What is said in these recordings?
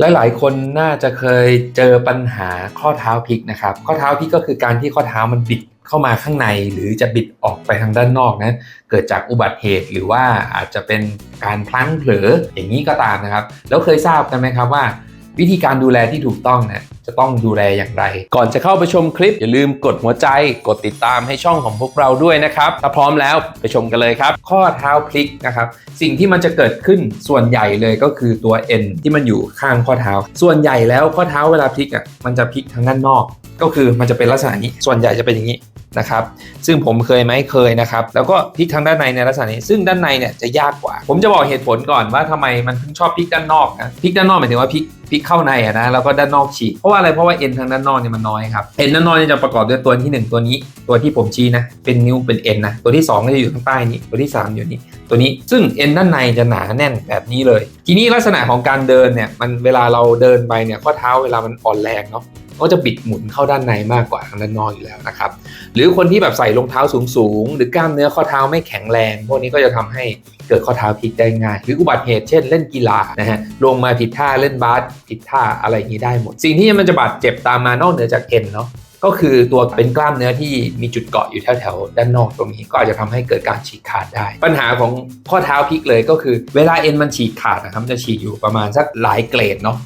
หลายๆ คนน่าจะเคยเจอปัญหาข้อเท้าพลิกนะครับ ข้อเท้าพลิกก็คือการที่ข้อเท้ามันบิดเข้ามาข้างใน หรือจะบิดออกไปทางด้านนอกนะ เกิดจากอุบัติเหตุหรือว่าอาจจะเป็นการพลั้งเผลออย่างนี้ก็ตามนะครับ แล้วเคยทราบกันไหมครับว่า วิธีการดูแลที่ถูกต้องนะจะต้องดูแลอย่างไร ก่อนจะเข้าไปชมคลิป อย่าลืมกดหัวใจ กดติดตามให้ช่องของพวกเราด้วยนะครับ ถ้าพร้อมแล้วไปชมกันเลยครับ ข้อเท้าพลิกนะครับ สิ่งที่มันจะเกิดขึ้นส่วนใหญ่เลยก็คือตัวเอ็นที่มันอยู่ข้างข้อเท้า ส่วนใหญ่แล้วข้อเท้าเวลาพลิกอะมันจะพลิกทางด้านนอก ก็คือมันจะเป็นลักษณะนี้ ส่วนใหญ่จะเป็นอย่างนี้นะครับซึ่งผมเคยไหมเคยนะครับแล้วก็พลิกทางด้านในในลักษณะนี้ ซึ่งด้านในเนี่ยจะยากกว่า ผมจะบอกเหตุผลก่อนว่าทำไมมันถึงชอบพลิกด้านนอกนะพลิกด้านนอกหมายถึงว่าพลิกพลิกเข้าในนะแล้วก็ด้านนอกฉีกเพราะว่าอะไรเพราะว่าเอ็นทางด้านนอกเนี่ยมันน้อยครับเอ็นด้านนอกเนี่ยจะประกอบด้วยตัวที่หนึ่งตัวนี้ ตัวที่ผมชี้นะเป็นนิ้วเป็นเอ็นนะตัวที่สองก็จะอยู่ข้างใต้นี้ตัวที่สามอยู่นี่ตัวนี้ซึ่งเอ็นด้านในจะหนาแน่นแบบนี้เลย ทีนี้ลักษณะของการเดินเนี่ยมันเวลาเราเดินไปเนี่ยข้อเท้าเวลามันอ่อนแรงเนาะก็จะบิดหมุนเข้าด้านในมากกว่าทางด้านนอกอยู่แล้วนะครับหรือคนที่แบบใส่รองเท้าสูงๆหรือกล้ามเนื้อข้อเท้าไม่แข็งแรง พวกนี้ก็จะทำให้ กิดข้อเท้าพลิกได้ง่าย หรืออุบัติเหตุเช่นเล่นกีฬานะฮะลงมาผิดท่าเล่นบาสผิดท่าอะไรอย่างนี้ได้หมด สิ่งที่มันจะบาดเจ็บตามมานอกเหนือจากเอ็นเนาะก็คือตัวเป็นกล้ามเนื้อที่มีจุดเกาะอยู่แถวๆด้านนอกตรงนี้ก็อาจจะทำให้เกิดการฉีกขาดได้ ปัญหาของข้อเท้าพลิกเลยก็คือ เวลาเอ็นมันฉีกขาดนะครับมันจะฉีกอยู่ประมาณสักหลายเกรดเนาะ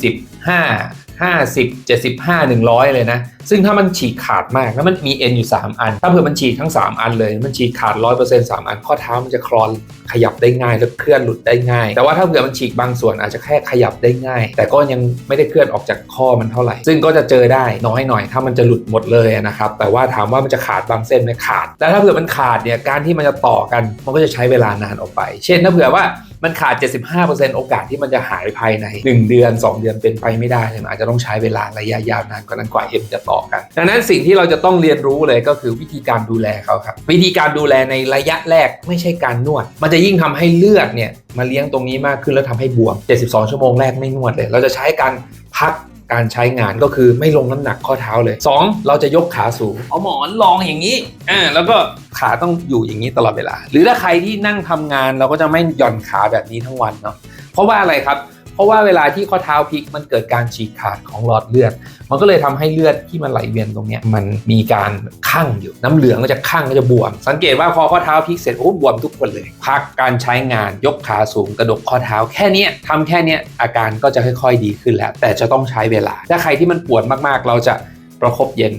25 50 75 100 เลยนะ ซึ่งถ้ามันฉีกขาดมากแล้วมันมีเอ็นอยู่ 3 อัน ถ้าเผื่อมันฉีกทั้ง 3 อันเลย มันฉีกขาด 100% 3 อัน ข้อเท้ามันจะคลอนขยับได้ง่ายและเคลื่อนหลุดได้ง่าย แต่ว่าถ้าเผื่อมันฉีกบางส่วนอาจจะแค่ขยับได้ง่าย แต่ก็ยังไม่ได้เคลื่อนออกจากข้อมันเท่าไหร่ ซึ่งก็จะเจอได้น้อยหน่อยถ้ามันจะหลุดหมดเลยนะครับ แต่ว่าถามว่ามันจะขาดบางเส้นไหมขาด แต่ถ้าเผื่อมันขาดเนี่ยการที่มันจะต่อกันมันก็จะใช้เวลานานออกไป เช่นถ้าเผื่อว่า มันขาด 75%โอกาสที่มันจะหายภายใน 1 เดือน 2 เดือนเป็นไปไม่ได้เลยมันอาจจะต้องใช้เวลาระยะยาวนานกว่านั้นกว่าเอ็มจะต่อกัน ดังนั้นสิ่งที่เราจะต้องเรียนรู้เลยก็คือวิธีการดูแลเขาครับ วิธีการดูแลในระยะแรกไม่ใช่การนวด มันจะยิ่งทำให้เลือดเนี่ยมาเลี้ยงตรงนี้มากขึ้นแล้วทำให้บวม 72 ชั่วโมงแรกไม่นวดเลย เราจะใช้การพัก การใช้งานก็คือไม่ลงน้ำหนักข้อเท้าเลย 2. เราจะยกขาสูง เอาหมอนรองอย่างนี้อ่าแล้วก็ขาต้องอยู่อย่างนี้ตลอดเวลา หรือถ้าใครที่นั่งทำงานเราก็จะไม่หย่อนขาแบบนี้ทั้งวันเนาะเพราะว่าอะไรครับ เพราะว่าเวลาที่ข้อเท้าพลิกมันเกิดการฉีกขาดของหลอดเลือด มันก็เลยทำให้เลือดที่มันไหลเวียนตรงนี้มันมีการคั่งอยู่น้ำเหลืองก็จะคั่งก็จะบวม สังเกตว่าพอข้อเท้าพลิกเสร็จโอ้บวมทุกคนเลย พักการใช้งานยกขาสูงกระดกข้อเท้า แค่นี้ยทำแค่นี้อาการก็จะค่อย ๆ ดีขึ้นแล้ว แต่จะต้องใช้เวลาถ้าใครที่มันปวดมากๆ เราจะประคบเย็น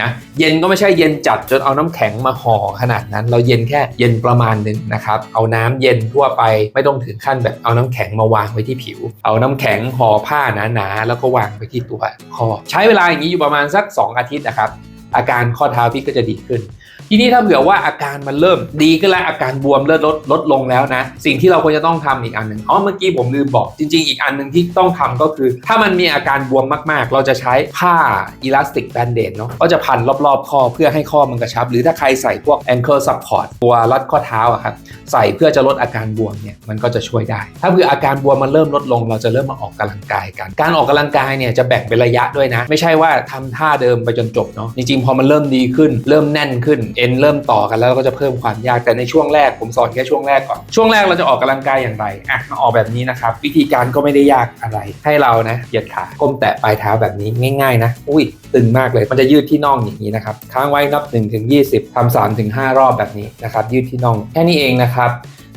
นะเย็นก็ไม่ใช่เย็นจัดจนเอาน้ำแข็งมาห่อขนาดนั้น เราเย็นแค่เย็นประมาณหนึ่งนะครับเอาน้ำเย็นทั่วไปไม่ต้องถึงขั้นแบบเอาน้ำแข็งมาวางไว้ที่ผิว เอาน้ำแข็งห่อผ้าหนาๆแล้วก็วางไว้ที่ตัวข้อใช้เวลาอย่างนี้อยู่ประมาณสัก 2 อาทิตย์นะครับอาการข้อเท้าพี่ก็จะดีขึ้น ทีนี้ถ้าเผื่อว่าอาการมันเริ่มดีขึ้นแล้วอาการบวมเลือดลดลดลงแล้วนะ สิ่งที่เราควรจะต้องทำอีกอันหนึ่งอ๋อเมื่อกี้ผมลืมบอก จริง ๆ อีกอันหนึ่งที่ต้องทำก็คือ ถ้ามันมีอาการบวมมากๆ เราจะใช้ผ้าอิลาสติกแบนเดดเนาะก็จะพันรอบๆข้อเพื่อให้ข้อมันกระชับ หรือถ้าใครใส่พวก ankle support ตัวรัดข้อเท้าอะครับใส่เพื่อจะลดอาการบวมเนี่ยมันก็จะช่วยได้ ถ้าเผื่ออาการบวมมันเริ่มลดลง เราจะเริ่มมาออกกำลังกายกัน การออกกำลังกายเนี่ยจะแบ่งเป็นระยะด้วยนะ ไม่ใช่ว่าทำท่าเดิมไปจนจบเนาะจริงๆพอมันเริ่มดีขึ้น เริ่มแน่นขึ้นเอ็นเริ่มต่อกันแล้วก็จะเพิ่มความยากแต่ในช่วงแรกผมสอนแค่ช่วงแรกก่อน ช่วงแรกเราจะออกกำลังกายอย่างไรอะมาออกแบบนี้นะครับ วิธีการก็ไม่ได้ยากอะไร ให้เรานะเหยียดขาก้มแตะปลายเท้าแบบนี้ง่าย ๆ นะ อุ้ยตึงมากเลยมันจะยืดที่น่องอย่างนี้นะครับค้างไว้นับ1ถึง20ทำ3ถึง5รอบแบบนี้นะครับยืดที่น่องแค่นี้เองนะครับ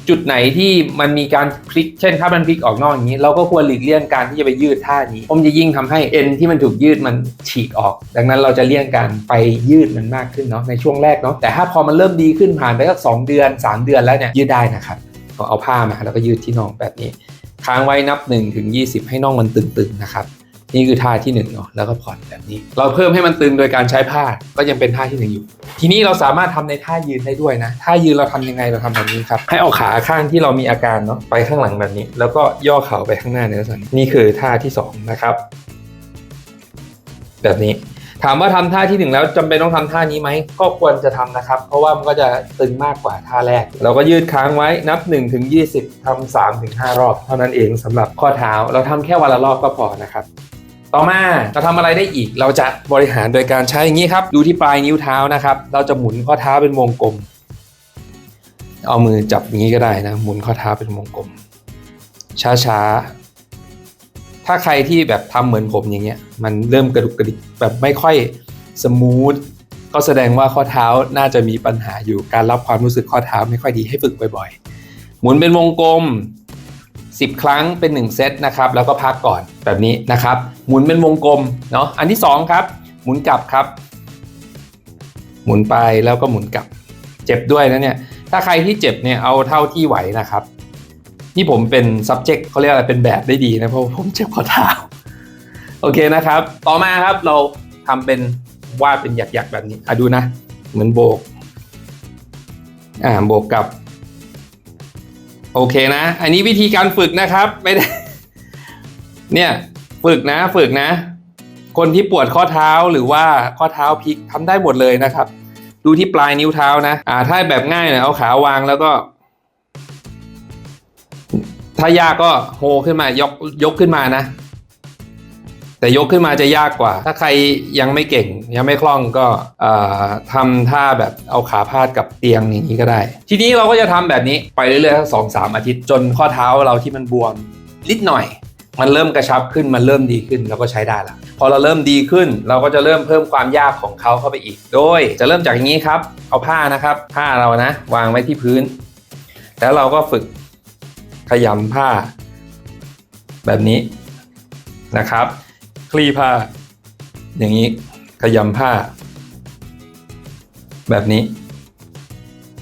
จุดไหนที่มันมีการพลิกเช่นถ้ามันพลิกออกนอกอย่างนี้ เราก็ควรหลีกเลี่ยงการที่จะไปยืดท่านี้ผมจะยิ่งทำให้เอ็นที่มันถูกยืดมันฉีกออก ดังนั้นเราจะเลี่ยงการไปยืดมันมากขึ้นเนาะในช่วงแรกเนาะแต่ถ้าพอมันเริ่มดีขึ้นผ่านไปสักสองเดือน 3 เดือนแล้วเนี่ยยืดได้นะครับก็เอาผ้ามาแล้วก็ยืดที่น่องแบบนี้ค้างไว้นับ1ถึง20 ให้น่องมันตึงๆนะครับ นี่คือท่าที่1เนาะแล้วก็ผ่อนแบบนี้ เราเพิ่มให้มันตึงโดยการใช้ผ้าก็ยังเป็นท่าที่หนึ่งอยู่ ทีนี้เราสามารถทำในท่ายืนได้ด้วยนะท่ายืนเราทำยังไงเราทำแบบนี้ครับให้เอาขาข้างที่เรามีอาการเนาะไปข้างหลังแบบนี้ แล้วก็ย่อเข่าไปข้างหน้าในลักษณะนี้นี่คือท่าที่สองนะครับ แบบนี้ถามว่าทำท่าที่หนึ่งแล้วจำเป็นต้องทำท่านี้ไหมก็ควรจะทำนะครับ เพราะว่ามันก็จะตึงมากกว่าท่าแรก เราก็ยืดค้างไว้นับ1ถึง20ทำ3ถึง5รอบ เท่านั้นเองสำหรับข้อเท้า เราทำแค่วันละรอบก็พอนะครับ ต่อมาจะทำอะไรได้อีก เราจะบริหารโดยการใช้อย่างนี้ครับ ดูที่ปลายนิ้วเท้านะครับ เราจะหมุนข้อเท้าเป็นวงกลม เอามือจับอย่างนี้ก็ได้นะ หมุนข้อเท้าเป็นวงกลม ช้าๆ ถ้าใครที่แบบทำเหมือนผมอย่างเงี้ย มันเริ่มกระดุกกระดิกแบบไม่ค่อยสมูท ก็แสดงว่าข้อเท้าน่าจะมีปัญหาอยู่ การรับความรู้สึกข้อเท้าไม่ค่อยดีให้ฝึกบ่อยๆ หมุนเป็นวงกลม 10 ครั้งเป็น 1 เซตนะครับ แล้วก็พักก่อนแบบนี้นะครับ หมุนเป็นวงกลมเนาะอันที่ 2 ครับ หมุนกลับครับ หมุนไปแล้วก็หมุนกลับ เจ็บด้วยนะเนี่ยถ้าใครที่เจ็บเนี่ยเอาเท่าที่ไหวนะครับนี่ผมเป็น subject เขาเรียกอะไรเป็นแบบได้ดีนะเพราะผมเจ็บข้อเท้าโอเคนะครับ ต่อมาครับเราทำเป็นวาดเป็นหยักๆแบบนี้อะดูนะ เหมือนโบกอ่าโบกกับ โอเคนะ อันนี้วิธีการฝึกนะครับไม่ได้ เนี่ยฝึกนะฝึกนะ คนที่ปวดข้อเท้าหรือว่าข้อเท้าพลิกทำได้หมดเลยนะครับ ดูที่ปลายนิ้วเท้านะอ่าถ้าแบบง่ายเนี่ยเอาขาวางแล้วก็ ถ้ายากก็โฮขึ้นมายกยกขึ้นมานะ แต่ยกขึ้นมาจะยากกว่า ถ้าใครยังไม่เก่งยังไม่คล่องก็ทำท่าแบบเอาขาพาดกับเตียงอย่างนี้ก็ได้ ทีนี้เราก็จะทำแบบนี้ไปเรื่อยๆสองสามอาทิตย์จนข้อเท้าเราที่มันบวมนิดหน่อย มันเริ่มกระชับขึ้นมันเริ่มดีขึ้นเราก็ใช้ได้ละพอเราเริ่มดีขึ้น เราก็จะเริ่มเพิ่มความยากของเขาเข้าไปอีก โดยจะเริ่มจากอย่างนี้ครับ เอาผ้านะครับผ้าเรานะ วางไว้ที่พื้น แล้วเราก็ฝึกขยำผ้า แบบนี้นะครับ คลี่ผ้า อย่างนี้ขยำผ้า แบบนี้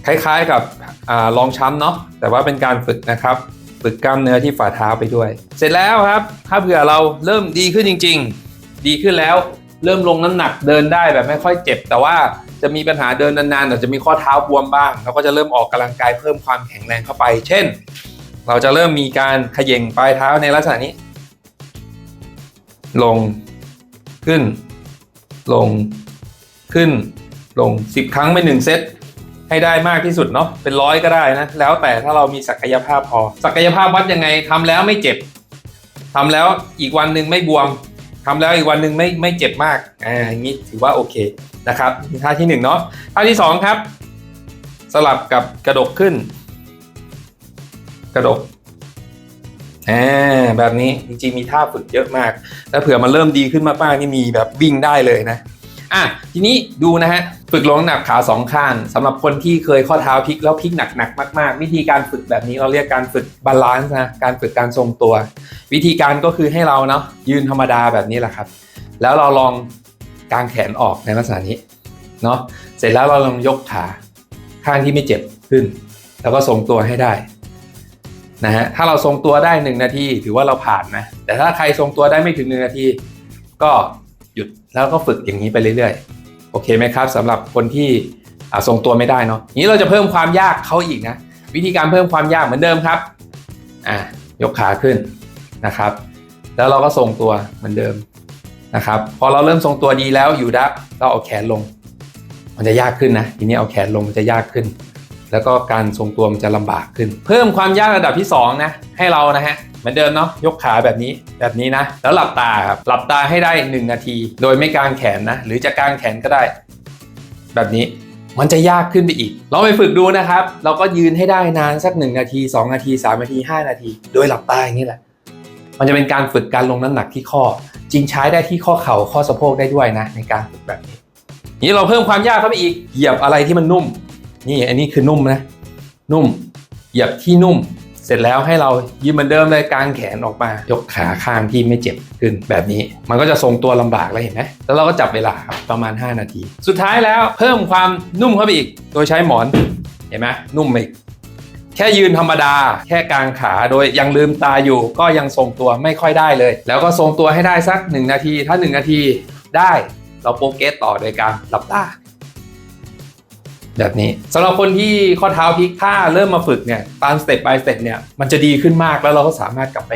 คล้ายๆกับอลองช้ำเนาะแต่ว่าเป็นการฝึกนะครับ ฝึกกล้ามเนื้อที่ฝ่าเท้าไปด้วย เสร็จแล้วครับ ถ้าเผื่อเราเริ่มดีขึ้นจริง ๆ ดีขึ้นแล้ว เริ่มลงน้ำหนักเดินได้แบบไม่ค่อยเจ็บ แต่ว่าจะมีปัญหาเดินนานๆอาจจะมีข้อเท้าบวมบ้างเราก็จะเริ่มออกกำลังกายเพิ่มความแข็งแรงเข้าไป เช่น เราจะเริ่มมีการขย่งปลายเท้าในลักษณะนี้ ลง ขึ้น ลง ขึ้น ลง10ครั้งเป็นหนึ่งเซตให้ได้มากที่สุดเนาะเป็นร้อยก็ได้นะ แล้วแต่ถ้าเรามีศักยภาพพอ ศักยภาพวัดยังไงทำแล้วไม่เจ็บทำแล้วอีกวันหนึ่งไม่บวมทำแล้วอีกวันหนึ่งไม่ไม่เจ็บมากอ่าอย่างนี้ถือว่าโอเคนะครับท่าที่หนึ่งเนาะท่าที่สองครับ สลับกับกระดกขึ้น กระดก อ่าแบบนี้จริงๆมีท่าฝึกเยอะมาก แล้วเผื่อมันเริ่มดีขึ้นมากๆนี่มีแบบวิ่งได้เลยนะอะทีนี้ดูนะฮะฝึกลงหนักขาสองข้างสำหรับคนที่เคยข้อเท้าพลิกแล้วพลิกหนักๆมาก ๆ วิธีการฝึกแบบนี้เราเรียกการฝึกบาลานซ์นะการฝึกการทรงตัว วิธีการก็คือให้เราเนาะยืนธรรมดาแบบนี้แหละครับ แล้วเราลองกางแขนออกในลักษณะนี้เนาะเสร็จแล้วเราลองยกขาข้างที่ไม่เจ็บขึ้น แล้วก็ทรงตัวให้ได้ นะฮะถ้าเราทรงตัวได้ 1 นาที ถือว่าเราผ่านนะ แต่ถ้าใครทรงตัวได้ไม่ถึง 1 นาที ก็หยุดแล้วก็ฝึกอย่างนี้ไปเรื่อยๆ โอเคไหมครับสำหรับคนที่ทรงตัวไม่ได้เนาะนี้เราจะเพิ่มความยากเขาอีกนะ วิธีการเพิ่มความยากเหมือนเดิมครับอ่ายกขาขึ้นนะครับ แล้วเราก็ทรงตัวเหมือนเดิมนะครับพอเราเริ่มทรงตัวดีแล้วอยู่ได้เราเอาแขนลง มันจะยากขึ้นนะทีนี้เอาแขนลงมันจะยากขึ้น แล้วก็การทรงตัวมันจะลำบากขึ้น เพิ่มความยากระดับที่2นะให้เรานะฮะเหมือนเดิมเนาะยกขาแบบนี้แบบนี้นะ แล้วหลับตาครับหลับตาให้ได้ 1 นาที โดยไม่กางแขนนะหรือจะกางแขนก็ได้ แบบนี้มันจะยากขึ้นไปอีก เราไปฝึกดูนะครับ เราก็ยืนให้ได้นานสัก 1 นาที 2 นาที 3 นาที 5 นาที โดยหลับตาอย่างนี้แหละ มันจะเป็นการฝึกการลงน้ำหนักที่ข้อ จริงใช้ได้ที่ข้อเข่าข้อสะโพกได้ด้วยนะ ในการฝึกแบบนี้ นี้เราเพิ่มความยากเข้าไปอีก เหยียบอะไรที่มันนุ่ม นี่อันนี้คือนุ่มนะ นุ่ม เหยียบที่นุ่ม เสร็จแล้วให้เรายืนเหมือนเดิมเลยกางแขนออกมา ยกขาข้างที่ไม่เจ็บขึ้นแบบนี้ มันก็จะทรงตัวลำบากแล้วเห็นไหมแล้วเราก็จับเวลาครับประมาณ 5 นาที สุดท้ายแล้วเพิ่มความนุ่มเข้าไปอีก โดยใช้หมอนเห็นไหมนุ่มอีกแค่ยืนธรรมดา แค่กางขาโดยยังลืมตาอยู่ ก็ยังทรงตัวไม่ค่อยได้เลย แล้วก็ทรงตัวให้ได้สัก 1 นาที ถ้า 1 นาทีได้เราโปรเกสต่อโดยการหลับตา แบบนี้สำหรับคนที่ข้อเท้าพลิกข้าเริ่มมาฝึกเนี่ยตามสเต็ป by สเต็ปเนี่ยมันจะดีขึ้นมากแล้วเราก็สามารถกลับไป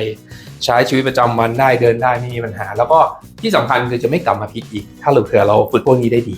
ใช้ชีวิตประจำวันได้เดินได้ไม่มีปัญหา แล้วก็ที่สำคัญคือจะไม่กลับมาพลิกอีก ถ้าเราเผื่อเราฝึกพวกนี้ได้ดี